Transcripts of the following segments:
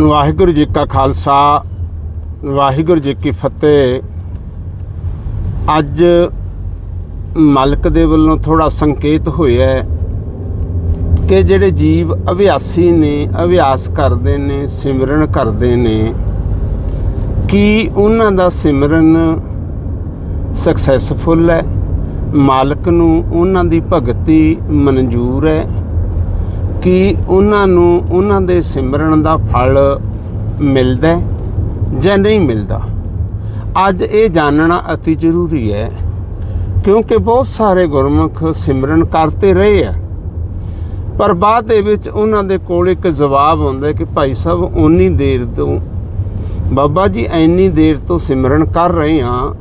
ਵਾਹਿਗੁਰੂ ਜੀ ਕਾ ਖਾਲਸਾ, ਵਾਹਿਗੁਰੂ ਜੀ ਕੀ ਫਤਿਹ। ਅੱਜ ਮਾਲਕ ਦੇ ਵੱਲੋਂ ਥੋੜਾ ਸੰਕੇਤ ਹੋਇਆ ਕਿ ਜਿਹੜੇ ਜੀਵ ਅਭਿਆਸੀ ਨੇ, ਅਭਿਆਸ ਕਰਦੇ ਨੇ, ਸਿਮਰਨ ਕਰਦੇ ਨੇ, ਕੀ ਉਹਨਾਂ ਦਾ ਸਿਮਰਨ ਸਕਸੈਸਫੁਲ ਹੈ? ਮਾਲਕ ਨੂੰ ਉਹਨਾਂ ਦੀ ਭਗਤੀ ਮਨਜ਼ੂਰ ਹੈ? ਕਿ ਉਹਨਾਂ ਨੂੰ ਉਹਨਾਂ ਦੇ ਸਿਮਰਨ ਦਾ ਫਲ ਮਿਲਦਾ ਜਾਂ ਨਹੀਂ ਮਿਲਦਾ। ਅੱਜ ਇਹ ਜਾਣਨਾ ਅਤੀ ਜ਼ਰੂਰੀ ਹੈ, ਕਿਉਂਕਿ ਬਹੁਤ ਸਾਰੇ ਗੁਰਮੁਖ ਸਿਮਰਨ ਕਰਤੇ ਰਹੇ ਆ। ਪਰ ਬਾਅਦ ਦੇ ਵਿੱਚ ਉਹਨਾਂ ਦੇ ਕੋਲ ਇੱਕ ਜਵਾਬ ਆਉਂਦਾ ਕਿ ਭਾਈ ਸਾਹਿਬ ਉਨੀ ਦੇਰ ਤੋਂ, ਬਾਬਾ ਜੀ ਇੰਨੀ ਦੇਰ ਤੋਂ ਸਿਮਰਨ ਕਰ ਰਹੇ ਹਾਂ,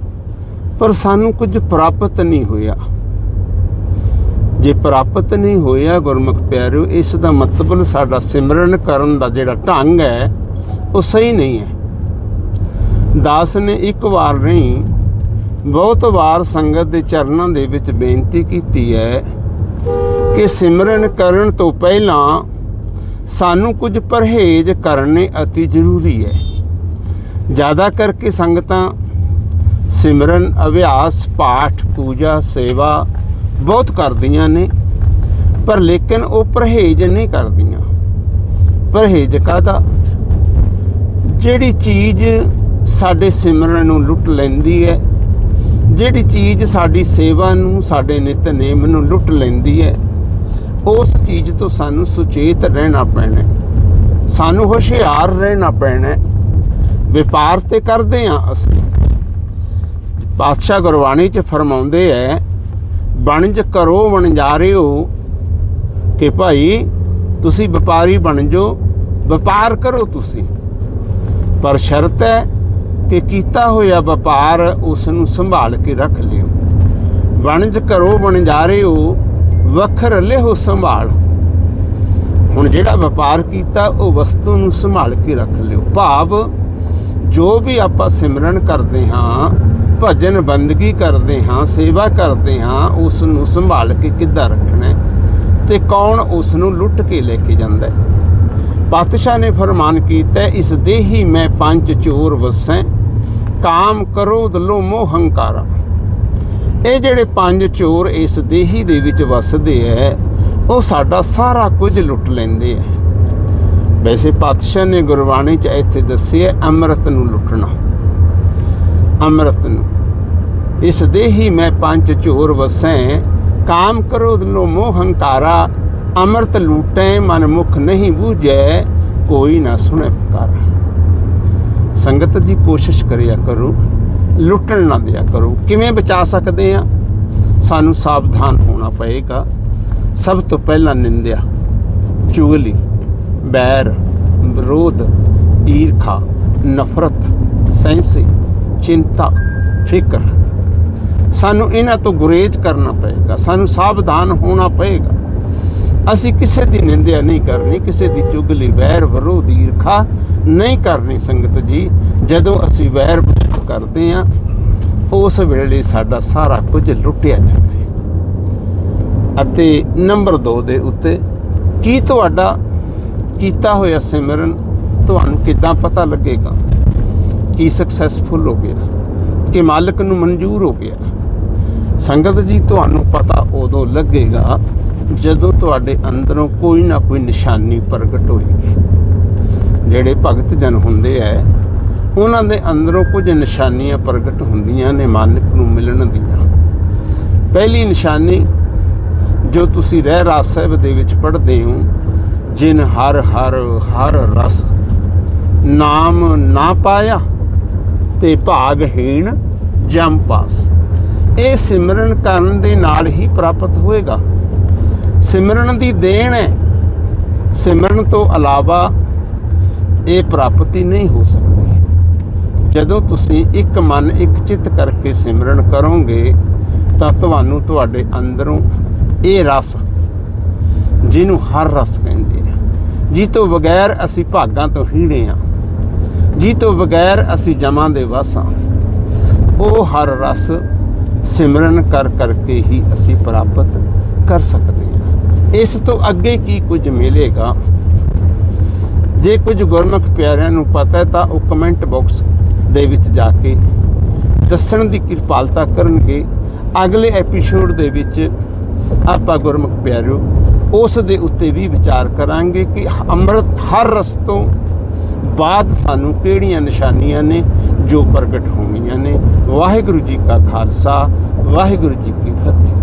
ਪਰ ਸਾਨੂੰ ਕੁਝ ਪ੍ਰਾਪਤ ਨਹੀਂ ਹੋਇਆ। ਜੇ ਪ੍ਰਾਪਤ ਨਹੀਂ ਹੋਇਆ ਗੁਰਮੁਖ ਪਿਆਰਿਓ, ਇਸ ਦਾ ਮਤਲਬ ਸਾਡਾ ਸਿਮਰਨ ਕਰਨ ਦਾ ਜਿਹੜਾ ਢੰਗ ਹੈ, ਉਹ ਸਹੀ ਨਹੀਂ ਹੈ। ਦਾਸ ਨੇ ਇੱਕ ਵਾਰ ਨਹੀਂ, ਬਹੁਤ ਵਾਰ ਸੰਗਤ ਦੇ ਚਰਨਾਂ ਦੇ ਵਿੱਚ ਬੇਨਤੀ ਕੀਤੀ ਹੈ ਕਿ ਸਿਮਰਨ ਕਰਨ ਤੋਂ ਪਹਿਲਾਂ ਸਾਨੂੰ ਕੁਝ ਪਰਹੇਜ਼ ਕਰਨੇ ਅਤੀ ਜ਼ਰੂਰੀ ਹੈ। ਜ਼ਿਆਦਾ ਕਰਕੇ ਸੰਗਤਾਂ ਸਿਮਰਨ, ਅਭਿਆਸ, ਪਾਠ, ਪੂਜਾ, ਸੇਵਾ ਬਹੁਤ ਕਰਦੀਆਂ ਨੇ, ਪਰ ਲੇਕਿਨ ਉਹ ਪਰਹੇਜ਼ ਨਹੀਂ ਕਰਦੀਆਂ। ਪਰਹੇਜ਼ ਕਾਹਦਾ? ਜਿਹੜੀ ਚੀਜ਼ ਸਾਡੇ ਸਿਮਰਨ ਨੂੰ ਲੁੱਟ ਲੈਂਦੀ ਹੈ, ਜਿਹੜੀ ਚੀਜ਼ ਸਾਡੀ ਸੇਵਾ ਨੂੰ, ਸਾਡੇ ਨਿਤਨੇਮ ਨੂੰ ਲੁੱਟ ਲੈਂਦੀ ਹੈ, ਉਸ ਚੀਜ਼ ਤੋਂ ਸਾਨੂੰ ਸੁਚੇਤ ਰਹਿਣਾ ਪੈਣਾ ਸਾਨੂੰ ਹੁਸ਼ਿਆਰ ਰਹਿਣਾ ਪੈਣਾ ਵਪਾਰ ਤੇ ਕਰਦੇ ਆ ਅਸੀਂ। ਪਾਤਸ਼ਾਹ ਗੁਰਬਾਣੀ ਚ ਫਰਮਾਉਂਦੇ ਐ ਵਣਜ ਕਰੋ ਵਣਜਾਰਿਓ ਕਿ ਭਾਈ ਤੁਸੀਂ ਵਪਾਰੀ ਬਣ ਜਾਓ ਵਪਾਰ ਕਰੋ ਤੁਸੀਂ। ਪਰ ਸ਼ਰਤ ਹੈ ਕਿ ਕੀਤਾ ਹੋਇਆ ਵਪਾਰ ਉਸ ਨੂੰ ਸੰਭਾਲ ਕੇ ਰੱਖ ਲਿਓ। ਵਣਜ ਕਰੋ ਵਣਜਾਰਿਓ, ਵਖਰ ਲਿਓ ਸੰਭਾਲ। ਹੁਣ ਜਿਹੜਾ ਵਪਾਰ ਕੀਤਾ, ਉਹ ਵਸਤੂ ਨੂੰ ਸੰਭਾਲ ਕੇ ਰੱਖ ਲਿਓ। ਭਾਵ ਜੋ ਵੀ ਆਪਾਂ ਸਿਮਰਨ ਕਰਦੇ ਹਾਂ ਭਜਨ ਬੰਦਗੀ ਕਰਦੇ ਹਾਂ, ਸੇਵਾ ਕਰਦੇ ਹਾਂ ਉਸ ਨੂੰ ਸੰਭਾਲ ਕੇ ਕਿੱਦਾਂ ਰੱਖਣਾ ਹੈ? ਤੇ ਕੌਣ ਉਸ ਨੂੰ ਲੁੱਟ ਕੇ ਲੈ ਕੇ ਜਾਂਦਾ ਪਾਤਸ਼ਾਹ ਨੇ ਫਰਮਾਨ ਕੀਤਾ, ਇਸ ਦੇਹੀ ਮੈਂ ਪੰਜ ਚੋਰ ਵਸੈ, ਕਾਮ ਕਰੋਧ ਲੋ ਮੋਹ ਹੰਕਾਰਾ। ਇਹ ਜਿਹੜੇ ਪੰਜ ਚੋਰ ਇਸ ਦੇਹੀ ਦੇ ਵਿੱਚ ਵਸਦੇ ਐ ਉਹ ਸਾਡਾ ਸਾਰਾ ਕੁਝ ਲੁੱਟ ਲੈਂਦੇ ਐ ਵੈਸੇ ਪਾਤਸ਼ਾਹ ਨੇ ਗੁਰਬਾਣੀ ਚ ਇੱਥੇ ਦੱਸਿਆ, ਅੰਮ੍ਰਿਤ ਨੂੰ ਲੁੱਟਣਾ। ਅੰਮ੍ਰਿਤ ਨੂੰ। ਇਸ ਦੇਹੀ ਮੈਂ ਪੰਜ ਚੋਰ ਵਸੈ, ਕਾਮ ਕਰੋਧ ਲੋ ਮੋਹ ਹੰਕਾਰਾ, ਅੰਮ੍ਰਿਤ ਲੂਟੈ, ਮਨ ਮੁਖ ਨਹੀਂ ਬੂਝੈ, ਕੋਈ ਨਾ ਸੁਣੇ ਪੁਕਾਰਾ। ਸੰਗਤ ਜੀ ਕੋਸ਼ਿਸ਼ ਕਰਿਆ ਕਰੋ, ਲੁੱਟਣ ਨਾ ਦਿਆ ਕਰੋ। ਕਿਵੇਂ ਬਚਾ ਸਕਦੇ ਆ? ਸਾਨੂੰ ਸਾਵਧਾਨ ਹੋਣਾ ਪਏਗਾ। ਸਭ ਤੋਂ ਪਹਿਲਾਂ ਨਿੰਦਿਆ, ਚੁਗਲੀ, ਬੈਰ, ਵਿਰੋਧ, ਈਰਖਾ, ਨਫ਼ਰਤ ਸੈਂਸੀ ਚਿੰਤਾ, ਫਿਕਰ। ਸਾਨੂੰ ਇਹਨਾਂ ਤੋਂ ਗੁਰੇਜ਼ ਕਰਨਾ ਪਏਗਾ, ਸਾਨੂੰ ਸਾਵਧਾਨ ਹੋਣਾ ਪਏਗਾ। ਅਸੀਂ ਕਿਸੇ ਦੀ ਨਿੰਦਿਆ ਨਹੀਂ ਕਰਨੀ, ਕਿਸੇ ਦੀ ਚੁਗਲੀ, ਵੈਰ ਵਿਰੋਧ ਈਰਖਾ ਨਹੀਂ ਕਰਨੀ ਸੰਗਤ ਜੀ। ਜਦੋਂ ਅਸੀਂ ਵੈਰ ਕਰਦੇ ਆ ਉਸ ਵੇਲੇ ਸਾਡਾ ਸਾਰਾ ਕੁਝ ਲੁੱਟਿਆ ਜਾਂਦਾ ਹੈ। ਅਤੇ ਨੰਬਰ 2 ਦੇ ਉੱਤੇ, ਕੀ ਤੁਹਾਡਾ ਕੀਤਾ ਹੋਇਆ ਸਿਮਰਨ ਤੁਹਾਨੂੰ ਕਿੱਦਾਂ ਪਤਾ ਲੱਗੇਗਾ? ਕੀ ਸਕਸੈਸਫੁਲ ਹੋ ਗਿਆ, ਕਿ ਮਾਲਕ ਨੂੰ ਮਨਜ਼ੂਰ ਹੋ ਗਿਆ। ਸੰਗਤ ਜੀ, ਤੁਹਾਨੂੰ ਪਤਾ ਉਦੋਂ ਲੱਗੇਗਾ ਜਦੋਂ ਤੁਹਾਡੇ ਅੰਦਰੋਂ ਕੋਈ ਨਾ ਕੋਈ ਨਿਸ਼ਾਨੀ ਪ੍ਰਗਟ ਹੋਏਗੀ। ਜਿਹੜੇ ਭਗਤ ਜਨ ਹੁੰਦੇ ਐ, ਉਹਨਾਂ ਦੇ ਅੰਦਰੋਂ ਕੁਝ ਨਿਸ਼ਾਨੀਆਂ ਪ੍ਰਗਟ ਹੁੰਦੀਆਂ ਨੇ ਮਾਲਕ ਨੂੰ ਮਿਲਣ ਦੀਆਂ। ਪਹਿਲੀ ਨਿਸ਼ਾਨੀ ਜੋ ਤੁਸੀਂ ਰਹਿ ਰਾਸ ਸਾਹਿਬ ਦੇ ਵਿੱਚ ਪੜ੍ਹਦੇ ਹੋ, ਜਿਨ ਹਰ ਹਰ ਹਰ ਰਸ ਨਾਮ ਨਾ ਪਾਇਆ ਤੇ ਭਾਗਹੀਣ ਜਮ ਪਾਸ। ਇਹ ਸਿਮਰਨ ਕਰਨ ਦੇ ਨਾਲ ਹੀ ਪ੍ਰਾਪਤ ਹੋਏਗਾ। ਸਿਮਰਨ ਦੀ ਦੇਣ ਹੈ। ਸਿਮਰਨ ਤੋਂ ਇਲਾਵਾ ਇਹ ਪ੍ਰਾਪਤੀ ਨਹੀਂ ਹੋ ਸਕਦੀ। ਜਦੋਂ ਤੁਸੀਂ ਇੱਕ ਮਨ, ਇੱਕ ਚਿੱਤ ਕਰਕੇ ਸਿਮਰਨ ਕਰੋਗੇ, ਤਾਂ ਤੁਹਾਨੂੰ ਤੁਹਾਡੇ ਅੰਦਰੋਂ ਇਹ ਰਸ, ਜਿਹਨੂੰ ਹਰ ਰਸ ਕਹਿੰਦੇ ਆ, ਜੀ ਤੋਂ ਬਗੈਰ ਅਸੀਂ ਭਾਗਾਂ ਤੋਂ ਹੀਣੇ ਆ। ਜੀ ਤੋਂ ਬਗੈਰ ਅਸੀਂ ਜਮਾਂ ਦੇ ਵਾਸਾਂ। ਉਹ ਹਰ ਰਸ ਸਿਮਰਨ ਕਰ ਕਰਕੇ ਹੀ ਅਸੀਂ ਪ੍ਰਾਪਤ ਕਰ ਸਕਦੇ ਹਾਂ। ਇਸ ਤੋਂ ਅੱਗੇ ਕੀ ਕੁਝ ਮਿਲੇਗਾ? ਜੇ ਕੁਝ ਗੁਰਮੁਖ ਪਿਆਰਿਆਂ ਨੂੰ ਪਤਾ ਤਾਂ ਉਹ ਕਮੈਂਟ ਬਾਕਸ ਦੇ ਵਿੱਚ ਜਾ ਕੇ ਦੱਸਣ ਦੀ ਕਿਰਪਾਲਤਾ ਕਰਨਗੇ। ਅਗਲੇ ਐਪੀਸੋਡ ਦੇ ਵਿੱਚ ਆਪਾਂ ਗੁਰਮੁਖ ਪਿਆਰਿਓ, ਉਸ ਦੇ ਉੱਤੇ ਵੀ ਵਿਚਾਰ ਕਰਾਂਗੇ ਕਿ ਅੰਮ੍ਰਿਤ ਹਰ ਰਸ ਤੋਂ ਬਾਅਦ ਸਾਨੂੰ ਕਿਹੜੀਆਂ ਨਿਸ਼ਾਨੀਆਂ ਨੇ ਜੋ ਪ੍ਰਗਟ ਹੋਣੀਆਂ ਨੇ? ਵਾਹਿਗੁਰੂ ਜੀ ਕਾ ਖਾਲਸਾ, ਵਾਹਿਗੁਰੂ ਜੀ ਕੀ ਫਤਿਹ।